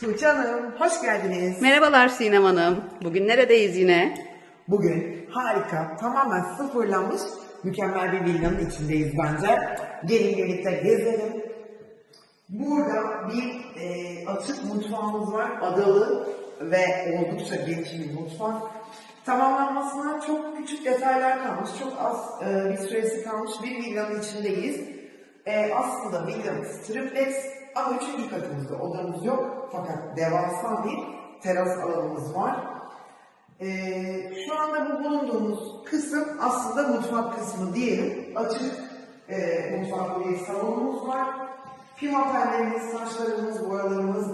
Tuğçe Hanım, hoş geldiniz. Merhabalar Sinem Hanım. Bugün neredeyiz yine? Bugün harika, tamamen sıfırlanmış mükemmel bir villanın içindeyiz bence. Gelin birlikte gezelim. Burada bir e, açık mutfağımız var, adalı ve oldukça geniş bir mutfak. Tamamlanmasına çok küçük detaylar kalmış, çok az e, bir süresi kalmış bir villanın içindeyiz. E, aslında villamız triplex ama üçüncü katımızda odamız yok fakat devasa bir teras alanımız var. Ee, şu anda bu bulunduğumuz kısım aslında mutfak kısmı diyelim. Açık e, mutfaklı bir salonumuz var. Pima tellerimiz, saçlarımız, boyalarımız,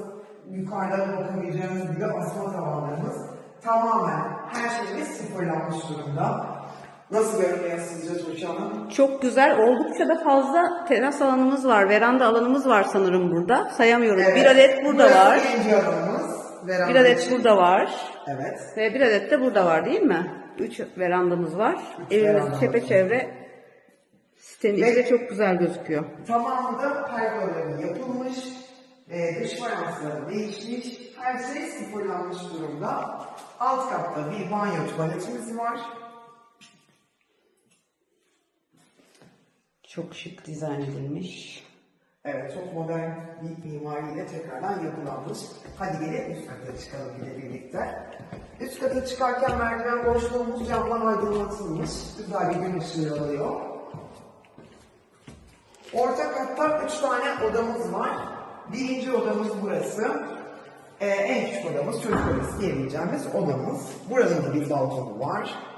yukarıda bakabileceğimiz gibi asma tavanlarımız tamamen her şeyimiz sıfırlanmış durumda. Nasıl sizce Tuğçe Hanım? Çok güzel. Oldukça da fazla teras alanımız var. Veranda alanımız var sanırım burada. Sayamıyorum. Bir Evet. adet burada Burası var. birinci alanımız. Veranda Bir adet için. burada var. Evet. Ve bir adet de burada var değil mi? Üç verandamız var. Üç Evimiz verandamız çepeçevre. Sitenin Ve- içi de çok güzel gözüküyor. Tamamı da pergoları yapılmış, e, dış fayansları değişmiş, her şey sıfırlanmış durumda. Alt katta bir banyo tuvaletimiz var. Çok şık dizayn edilmiş. Evet, çok modern bir mimariyle tekrardan yapılanmış. Hadi gelin üst kata çıkalım yine birlikte. Üst kata çıkarken merdiven boşluğumuz camdan aydınlatılmış. Güzel bir gün ışığı alıyor. Orta katta üç tane odamız var. Birinci odamız burası. Ee, en küçük odamız çocuk odası diyebileceğimiz odamız. Buranın da bir balkonu var.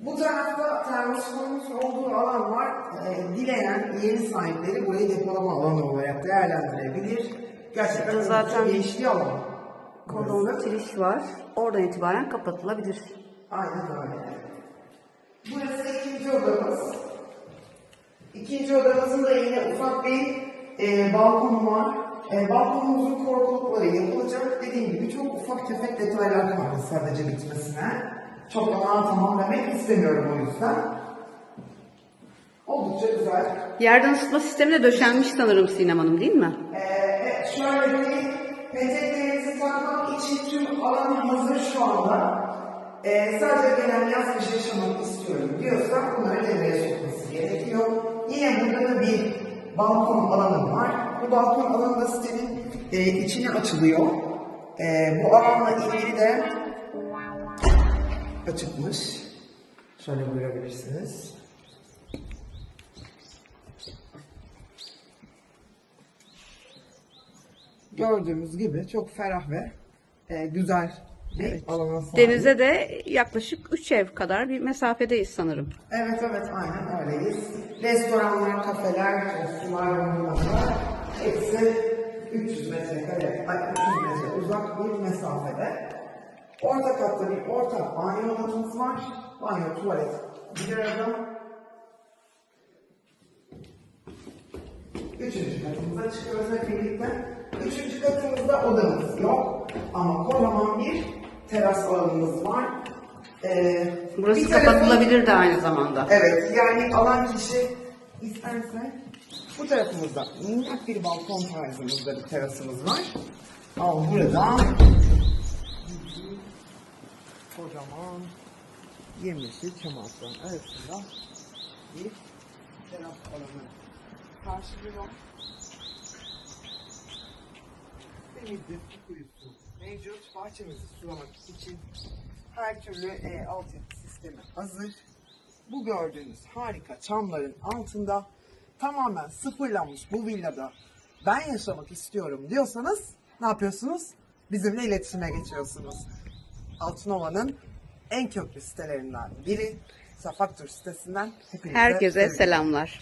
Bu tarafta termosifonumuz olduğu alan var. Ee, dileyen yeni sahipleri burayı depolama alanı olarak değerlendirebilir. Gerçekten Zaten zaten geniş bir alan. Kolonda tiriş var. Oradan itibaren kapatılabilir. Aynen öyle. Burası ikinci odamız. İkinci odamızın da yine ufak bir e, balkonu var. E, balkonumuzun korkulukları yapılacak. Dediğim gibi çok ufak tefek detaylar kaldı sadece bitmesine. Çok aman tamam demek istemiyorum o yüzden. Oldukça güzel. Yerden ısıtma sistemi de döşenmiş sanırım Sinem Hanım değil mi? Ee, evet, şöyle bir peteklerinizi takmak için tüm alan hazır şu anda. Ee, sadece gelen yaz kış yaşamak istiyorum diyorsa bunları devreye sokması gerekiyor. Yine burada da bir balkon alanı var. Bu balkon alanı da sitenin e, içine açılıyor. E, bu alanla ilgili de açıkmış. Şöyle buyurabilirsiniz. Gördüğümüz gibi çok ferah ve e, güzel bir alana sahip. Denize de yaklaşık 3 ev kadar bir mesafedeyiz sanırım. Evet evet aynen öyleyiz. Restoranlar, kafeler, sular, bunlar hepsi 300 metrekare, ay 300 metre uzak bir mesafede. Orta katta bir ortak banyo alanımız var. Banyo, tuvalet bir arada. Üçüncü katımıza çıkıyoruz hep birlikte. Üçüncü katımızda odamız yok. Ama kocaman bir teras alanımız var. Ee, Burası bir kapatılabilir de aynı zamanda. Evet, yani alan kişi isterse bu tarafımızda minnak bir balkon tarzımızda bir terasımız var. Ama burada kocaman yemyeşil çam ağaçlarının arasında bir teras alanı karşılıyor. Temizlik, su kuyusu mevcut. Bahçemizi sulamak için her türlü e, altyapı sistemi hazır. Bu gördüğünüz harika çamların altında tamamen sıfırlanmış bu villada ben yaşamak istiyorum diyorsanız ne yapıyorsunuz? Bizimle iletişime geçiyorsunuz. Altınova'nın en köklü sitelerinden biri Safaktur sitesinden hepinize Herkese sevgiler. selamlar.